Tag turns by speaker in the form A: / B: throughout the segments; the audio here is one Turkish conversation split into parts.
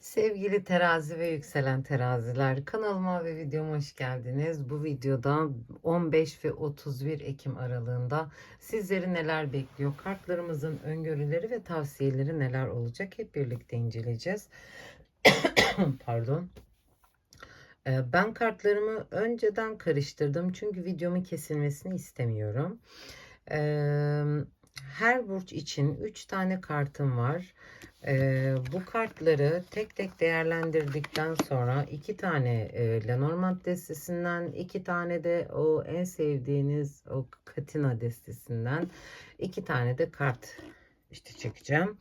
A: Sevgili terazi ve yükselen teraziler kanalıma ve videoma hoş geldiniz. Bu videoda 15 ve 31 Ekim aralığında sizleri neler bekliyor? Kartlarımızın öngörüleri ve tavsiyeleri neler olacak? Hep birlikte inceleyeceğiz. Pardon. Ee, Ben kartlarımı önceden karıştırdım çünkü videomun kesilmesini istemiyorum. Ee, Her burç için 3 tane kartım var. Ee, bu kartları tek tek değerlendirdikten sonra iki tane e, Lenormand destesinden, iki tane de o en sevdiğiniz o Katina destesinden, iki tane de kart işte çekeceğim.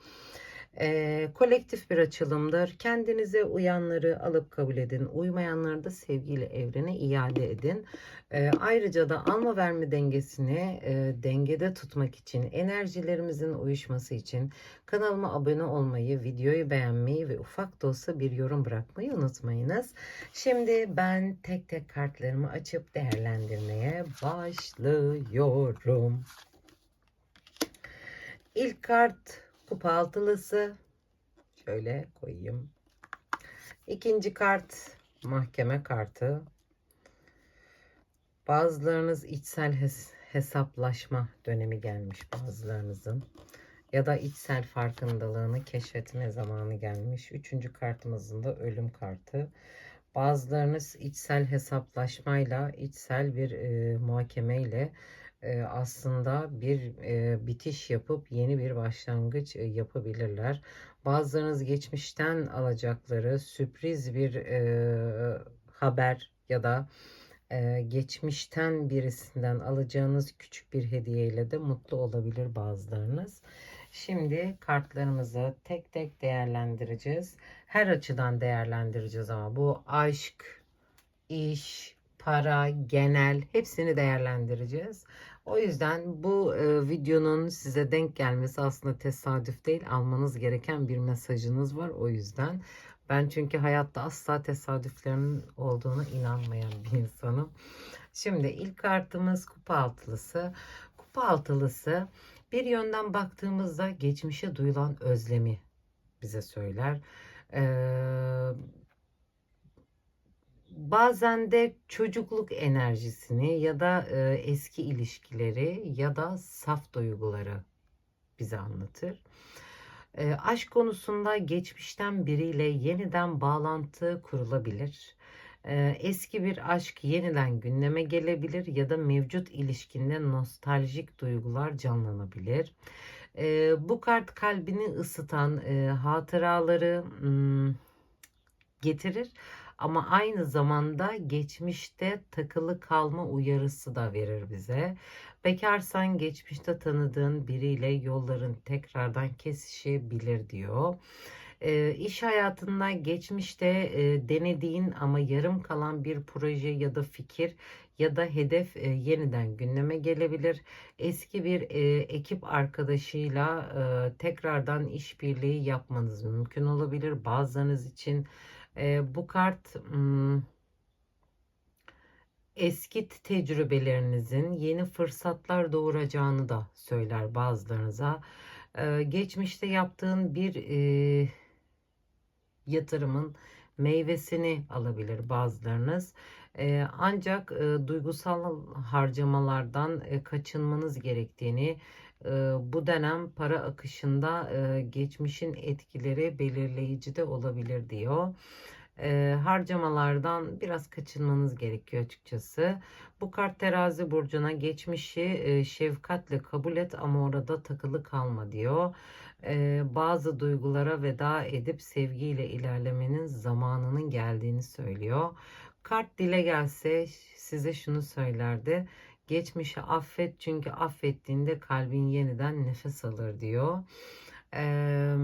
A: Ee, kolektif bir açılımdır. Kendinize uyanları alıp kabul edin. Uymayanları da sevgiyle evrene iade edin. Ee, ayrıca da alma verme dengesini e, dengede tutmak için, enerjilerimizin uyuşması için kanalıma abone olmayı, videoyu beğenmeyi ve ufak da olsa bir yorum bırakmayı unutmayınız. Şimdi ben tek tek kartlarımı açıp değerlendirmeye başlıyorum. İlk kart kupa altılısı. Şöyle koyayım. İkinci kart mahkeme kartı. Bazılarınız içsel hes- hesaplaşma dönemi gelmiş bazılarınızın. Ya da içsel farkındalığını keşfetme zamanı gelmiş. Üçüncü kartımızın da ölüm kartı. Bazılarınız içsel hesaplaşmayla, içsel bir e, muhakemeyle aslında bir bitiş yapıp yeni bir başlangıç yapabilirler. Bazılarınız geçmişten alacakları sürpriz bir haber ya da geçmişten birisinden alacağınız küçük bir hediyeyle de mutlu olabilir bazılarınız. Şimdi kartlarımızı tek tek değerlendireceğiz. Her açıdan değerlendireceğiz ama bu aşk, iş, para, genel hepsini değerlendireceğiz. O yüzden bu e, videonun size denk gelmesi aslında tesadüf değil. Almanız gereken bir mesajınız var. O yüzden ben çünkü hayatta asla tesadüflerin olduğuna inanmayan bir insanım. Şimdi ilk kartımız kupa altılısı. Kupa altılısı bir yönden baktığımızda geçmişe duyulan özlemi bize söyler. Ee, bazen de çocukluk enerjisini ya da e, eski ilişkileri ya da saf duyguları bize anlatır. E, aşk konusunda geçmişten biriyle yeniden bağlantı kurulabilir. E, eski bir aşk yeniden gündeme gelebilir ya da mevcut ilişkinde nostaljik duygular canlanabilir. E, bu kart kalbini ısıtan e, hatıraları hmm, getirir ama aynı zamanda geçmişte takılı kalma uyarısı da verir bize. Bekarsan geçmişte tanıdığın biriyle yolların tekrardan kesişebilir diyor. E, iş hayatında geçmişte e, denediğin ama yarım kalan bir proje ya da fikir ya da hedef e, yeniden gündeme gelebilir. Eski bir e, ekip arkadaşıyla e, tekrardan işbirliği yapmanız mümkün olabilir. Bazılarınız için e, bu kart hmm, eski tecrübelerinizin yeni fırsatlar doğuracağını da söyler bazılarınıza. E, geçmişte yaptığın bir e, yatırımın meyvesini alabilir bazılarınız. E, ancak e, duygusal harcamalardan e, kaçınmanız gerektiğini, bu dönem para akışında geçmişin etkileri belirleyici de olabilir diyor. E, harcamalardan biraz kaçınmanız gerekiyor açıkçası. Bu kart terazi burcuna geçmişi e, şefkatle kabul et ama orada takılı kalma diyor e, bazı duygulara veda edip sevgiyle ilerlemenin zamanının geldiğini söylüyor. Kart dile gelse size şunu söylerdi. Geçmişi affet çünkü affettiğinde kalbin yeniden nefes alır diyor. Eee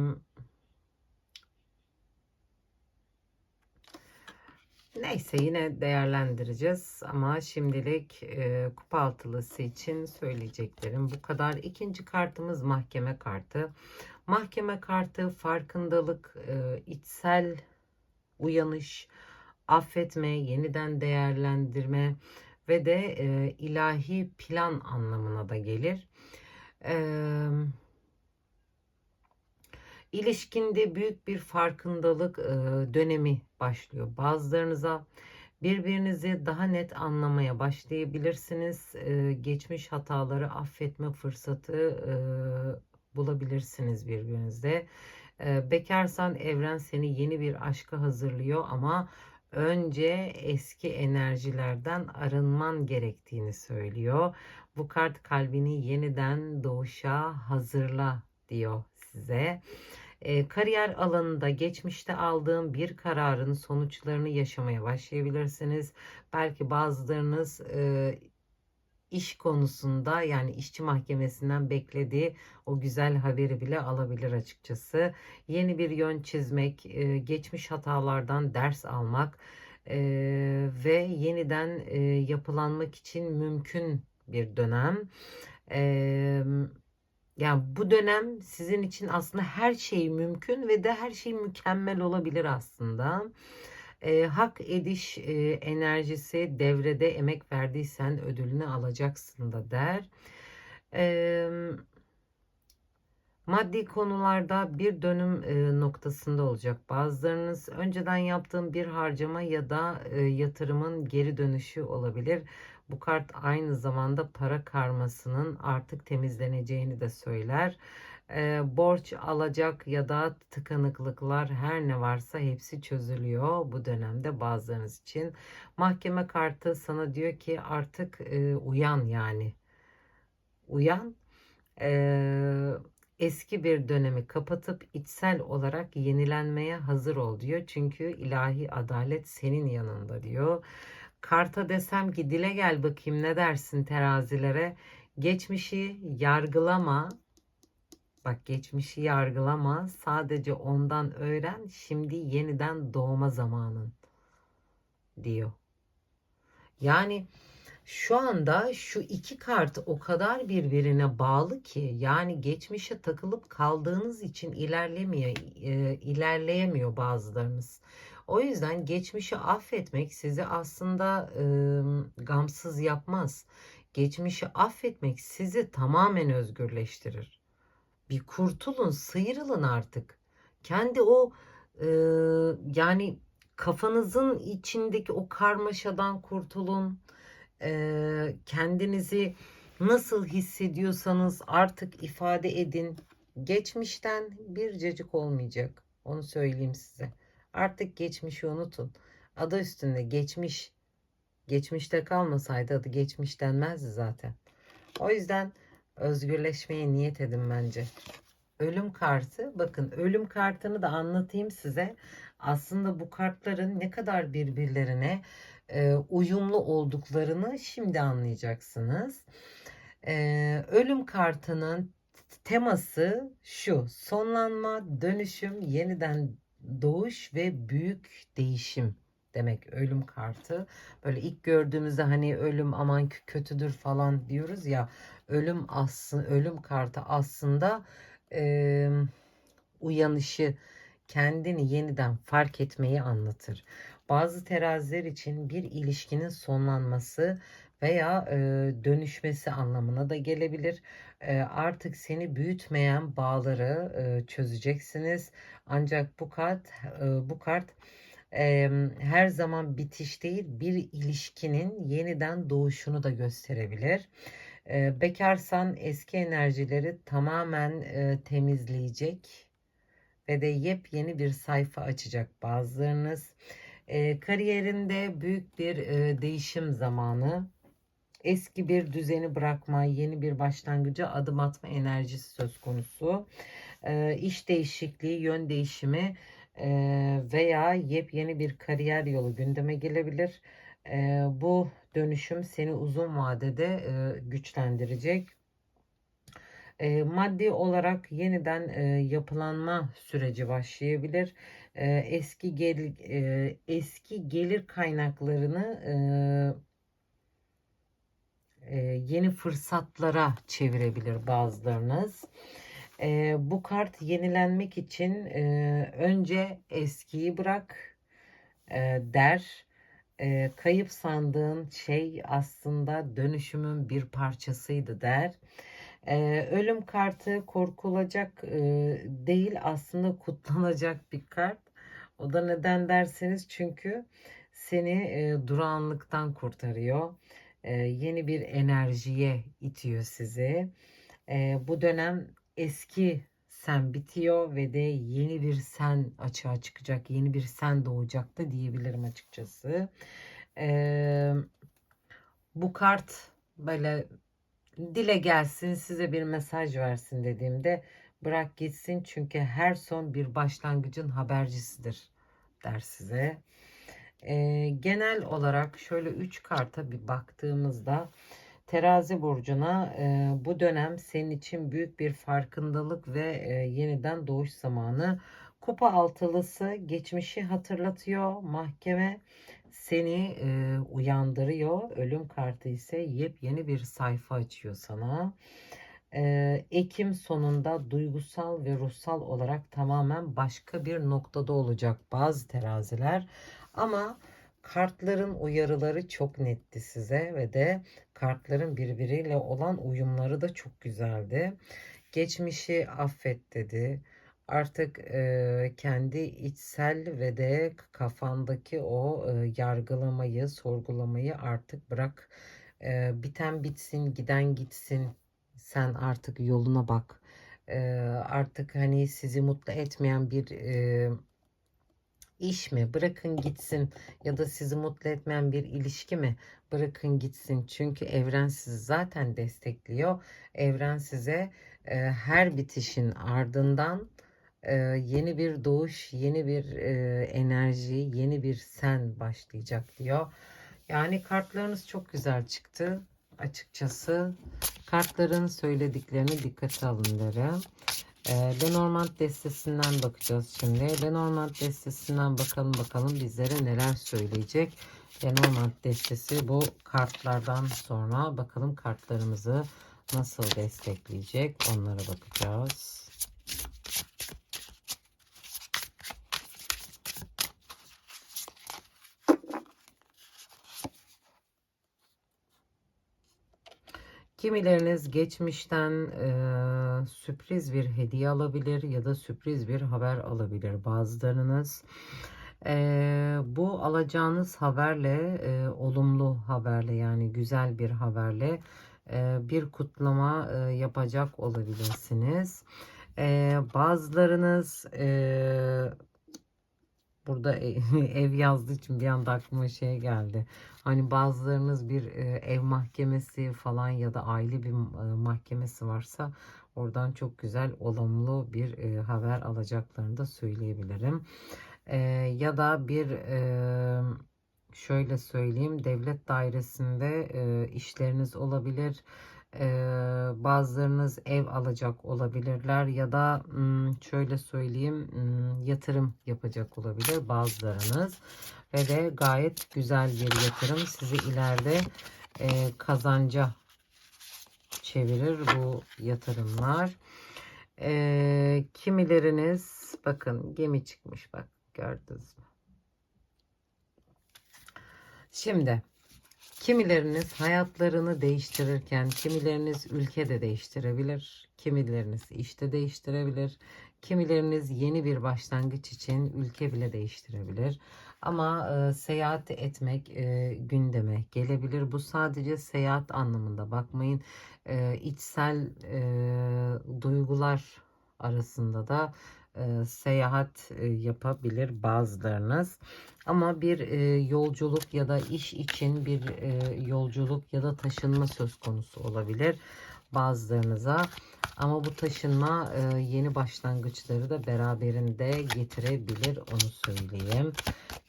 A: Neyse yine değerlendireceğiz ama şimdilik e, kupa altılısı için söyleyeceklerim bu kadar. İkinci kartımız mahkeme kartı. Mahkeme kartı farkındalık, e, içsel uyanış, affetme, yeniden değerlendirme ve de e, ilahi plan anlamına da gelir. Eee İlişkinde büyük bir farkındalık e, dönemi başlıyor. Bazılarınıza birbirinizi daha net anlamaya başlayabilirsiniz. E, geçmiş hataları affetme fırsatı e, bulabilirsiniz birbirinizde. Bekarsan evren seni yeni bir aşka hazırlıyor ama önce eski enerjilerden arınman gerektiğini söylüyor. Bu kart kalbini yeniden doğuşa hazırla diyor size. E, kariyer alanında geçmişte aldığım bir kararın sonuçlarını yaşamaya başlayabilirsiniz. Belki bazılarınız e, iş konusunda yani işçi mahkemesinden beklediği o güzel haberi bile alabilir açıkçası. Yeni bir yön çizmek, e, geçmiş hatalardan ders almak e, ve yeniden e, yapılanmak için mümkün bir dönem. Yani bu dönem sizin için aslında her şey mümkün ve de her şey mükemmel olabilir aslında. E, hak ediş e, enerjisi devrede emek verdiysen ödülünü alacaksın da der. E, maddi konularda bir dönüm e, noktasında olacak. Bazılarınız önceden yaptığım bir harcama ya da e, yatırımın geri dönüşü olabilir. Bu kart aynı zamanda para karmasının artık temizleneceğini de söyler. E, borç alacak ya da tıkanıklıklar her ne varsa hepsi çözülüyor bu dönemde bazılarınız için. Mahkeme kartı sana diyor ki artık e, uyan yani. Uyan. E, eski bir dönemi kapatıp içsel olarak yenilenmeye hazır ol diyor. Çünkü ilahi adalet senin yanında diyor. Karta desem ki dile gel bakayım ne dersin terazilere. Geçmişi yargılama. Bak geçmişi yargılama. Sadece ondan öğren. Şimdi yeniden doğma zamanın diyor. Yani şu anda şu iki kart o kadar birbirine bağlı ki yani geçmişe takılıp kaldığınız için ilerlemiyor, e, ilerleyemiyor bazılarınız. O yüzden geçmişi affetmek sizi aslında e, gamsız yapmaz. Geçmişi affetmek sizi tamamen özgürleştirir. Bir kurtulun, sıyrılın artık. Kendi o e, yani kafanızın içindeki o karmaşadan kurtulun. E, kendinizi nasıl hissediyorsanız artık ifade edin. Geçmişten bir cacık olmayacak. Onu söyleyeyim size. Artık geçmişi unutun. Adı üstünde geçmiş. Geçmişte kalmasaydı adı geçmiş denmezdi zaten. O yüzden özgürleşmeye niyet edin bence. Ölüm kartı. Bakın ölüm kartını da anlatayım size. Aslında bu kartların ne kadar birbirlerine e, uyumlu olduklarını şimdi anlayacaksınız. E, ölüm kartının teması şu. Sonlanma, dönüşüm, yeniden doğuş ve büyük değişim demek ölüm kartı. Böyle ilk gördüğümüzde hani ölüm aman kötüdür falan diyoruz ya. Ölüm aslında ölüm kartı aslında e, uyanışı kendini yeniden fark etmeyi anlatır. Bazı teraziler için bir ilişkinin sonlanması veya e, dönüşmesi anlamına da gelebilir. E, artık seni büyütmeyen bağları e, çözeceksiniz. Ancak bu kart e, bu kart e, her zaman bitiş değil bir ilişkinin yeniden doğuşunu da gösterebilir. E, bekarsan eski enerjileri tamamen e, temizleyecek ve de yepyeni bir sayfa açacak bazılarınız. E, kariyerinde büyük bir e, değişim zamanı eski bir düzeni bırakma, yeni bir başlangıca adım atma enerjisi söz konusu. E, iş değişikliği, yön değişimi veya yepyeni bir kariyer yolu gündeme gelebilir. Bu dönüşüm seni uzun vadede güçlendirecek. Maddi olarak yeniden yapılanma süreci başlayabilir. Eski gel eski gelir kaynaklarını yeni fırsatlara çevirebilir bazılarınız. E, bu kart yenilenmek için e, önce eskiyi bırak e, der. E, kayıp sandığın şey aslında dönüşümün bir parçasıydı der. Ee, ölüm kartı korkulacak e, değil aslında kutlanacak bir kart. O da neden derseniz çünkü seni e, durağanlıktan kurtarıyor. E, yeni bir enerjiye itiyor sizi. E, bu dönem eski sen bitiyor ve de yeni bir sen açığa çıkacak. Yeni bir sen doğacak da diyebilirim açıkçası. E, bu kart böyle dile gelsin size bir mesaj versin dediğimde bırak gitsin çünkü her son bir başlangıcın habercisidir der size. Ee, genel olarak şöyle 3 karta bir baktığımızda terazi burcuna e, bu dönem senin için büyük bir farkındalık ve e, yeniden doğuş zamanı. Kupa altılısı geçmişi hatırlatıyor mahkeme seni e, uyandırıyor. Ölüm kartı ise yepyeni bir sayfa açıyor sana. E, Ekim sonunda duygusal ve ruhsal olarak tamamen başka bir noktada olacak bazı teraziler. Ama kartların uyarıları çok netti size ve de kartların birbiriyle olan uyumları da çok güzeldi. Geçmişi affet dedi artık e, kendi içsel ve de kafandaki o e, yargılamayı, sorgulamayı artık bırak. E, biten bitsin, giden gitsin. Sen artık yoluna bak. E, artık hani sizi mutlu etmeyen bir e, iş mi? Bırakın gitsin ya da sizi mutlu etmeyen bir ilişki mi? Bırakın gitsin. Çünkü evren sizi zaten destekliyor. Evren size e, her bitişin ardından yeni bir doğuş, yeni bir enerji, yeni bir sen başlayacak diyor. Yani kartlarınız çok güzel çıktı açıkçası. Kartların söylediklerini dikkate alın derim. Lenormand destesinden bakacağız şimdi. Lenormand destesinden bakalım bakalım bizlere neler söyleyecek. Lenormand destesi bu kartlardan sonra bakalım kartlarımızı nasıl destekleyecek onlara bakacağız. Kimileriniz geçmişten e, sürpriz bir hediye alabilir ya da sürpriz bir haber alabilir bazılarınız. E, bu alacağınız haberle e, olumlu haberle yani güzel bir haberle e, bir kutlama e, yapacak olabilirsiniz. E, bazılarınız e, burada ev yazdığı için bir anda aklıma şey geldi. Hani bazılarınız bir e, ev mahkemesi falan ya da aile bir e, mahkemesi varsa oradan çok güzel olumlu bir e, haber alacaklarını da söyleyebilirim. Ya da bir şöyle söyleyeyim devlet dairesinde işleriniz olabilir bazılarınız ev alacak olabilirler ya da şöyle söyleyeyim yatırım yapacak olabilir bazılarınız ve de gayet güzel bir yatırım sizi ileride kazanca çevirir bu yatırımlar. kimileriniz bakın gemi çıkmış bak gördünüz mü? Şimdi Kimileriniz hayatlarını değiştirirken kimileriniz ülke de değiştirebilir. Kimileriniz işte değiştirebilir. Kimileriniz yeni bir başlangıç için ülke bile değiştirebilir. Ama e, seyahat etmek e, gündeme gelebilir. Bu sadece seyahat anlamında bakmayın. E, içsel e, duygular arasında da e, seyahat e, yapabilir bazılarınız. Ama bir e, yolculuk ya da iş için bir e, yolculuk ya da taşınma söz konusu olabilir bazılarınıza. Ama bu taşınma e, yeni başlangıçları da beraberinde getirebilir onu söyleyeyim.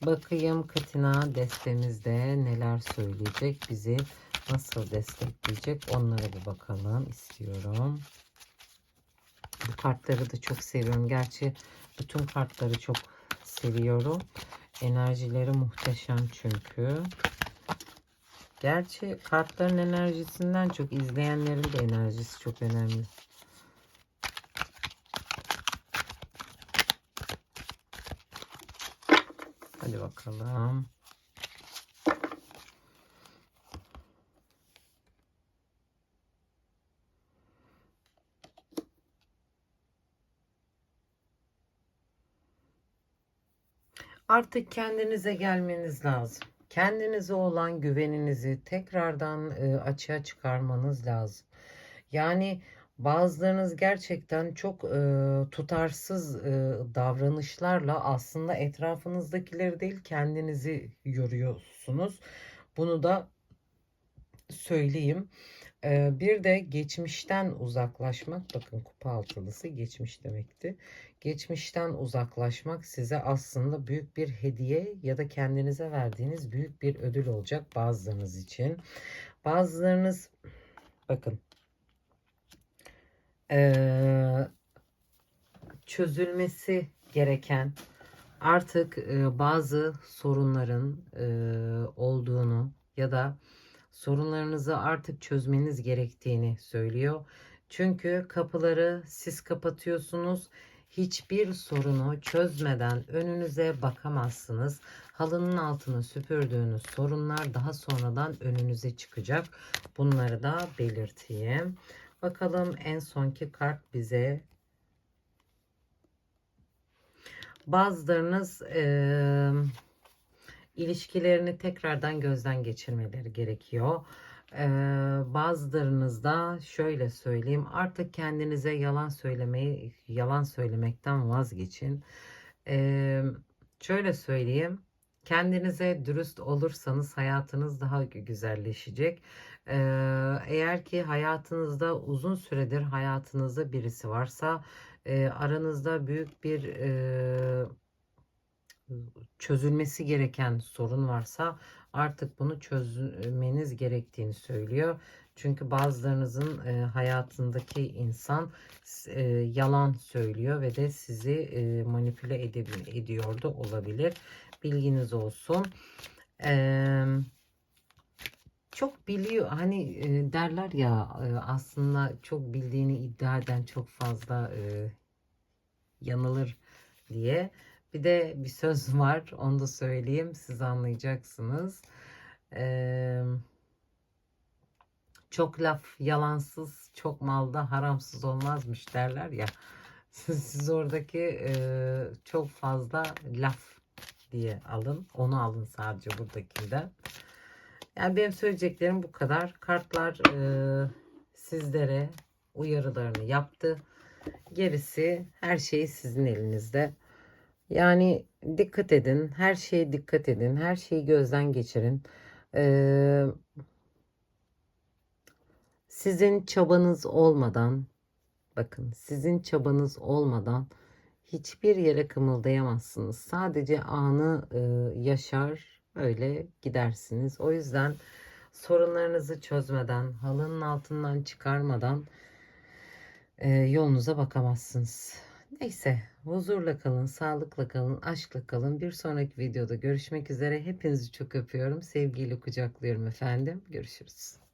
A: Bakayım Katina destemizde neler söyleyecek bizi nasıl destekleyecek onlara bir bakalım istiyorum. Bu kartları da çok seviyorum. Gerçi bütün kartları çok seviyorum. Enerjileri muhteşem çünkü. Gerçi kartların enerjisinden çok izleyenlerin de enerjisi çok önemli. Hadi bakalım. Artık kendinize gelmeniz lazım. Kendinize olan güveninizi tekrardan e, açığa çıkarmanız lazım. Yani bazılarınız gerçekten çok e, tutarsız e, davranışlarla aslında etrafınızdakileri değil kendinizi yoruyorsunuz. Bunu da söyleyeyim. Bir de geçmişten uzaklaşmak, bakın kupa altılısı geçmiş demekti. Geçmişten uzaklaşmak size aslında büyük bir hediye ya da kendinize verdiğiniz büyük bir ödül olacak bazılarınız için. Bazılarınız bakın çözülmesi gereken artık bazı sorunların olduğunu ya da sorunlarınızı artık çözmeniz gerektiğini söylüyor. Çünkü kapıları siz kapatıyorsunuz. Hiçbir sorunu çözmeden önünüze bakamazsınız. Halının altını süpürdüğünüz sorunlar daha sonradan önünüze çıkacak. Bunları da belirteyim. Bakalım en sonki kart bize bazılarınız eee ilişkilerini tekrardan gözden geçirmeleri gerekiyor. Ee, bazılarınız da şöyle söyleyeyim artık kendinize yalan söylemeyi yalan söylemekten vazgeçin. Ee, şöyle söyleyeyim kendinize dürüst olursanız hayatınız daha güzelleşecek. Ee, eğer ki hayatınızda uzun süredir hayatınızda birisi varsa e, aranızda büyük bir e, çözülmesi gereken sorun varsa artık bunu çözmeniz gerektiğini söylüyor. Çünkü bazılarınızın e, hayatındaki insan e, yalan söylüyor ve de sizi e, manipüle ed- ediyor da olabilir. Bilginiz olsun. Eee çok biliyor hani e, derler ya e, aslında çok bildiğini iddia eden çok fazla e, yanılır diye. Bir de bir söz var onu da söyleyeyim siz anlayacaksınız. Ee, çok laf yalansız çok malda haramsız olmazmış derler ya. Siz, siz oradaki e, çok fazla laf diye alın. Onu alın sadece buradakinden. Yani benim söyleyeceklerim bu kadar. Kartlar e, sizlere uyarılarını yaptı. Gerisi her şey sizin elinizde. Yani dikkat edin. Her şeye dikkat edin. Her şeyi gözden geçirin. Ee, sizin çabanız olmadan bakın sizin çabanız olmadan hiçbir yere kımıldayamazsınız. Sadece anı e, yaşar öyle gidersiniz. O yüzden sorunlarınızı çözmeden, halının altından çıkarmadan e, yolunuza bakamazsınız. Neyse huzurla kalın, sağlıkla kalın, aşkla kalın. Bir sonraki videoda görüşmek üzere. Hepinizi çok öpüyorum. Sevgiyle kucaklıyorum efendim. Görüşürüz.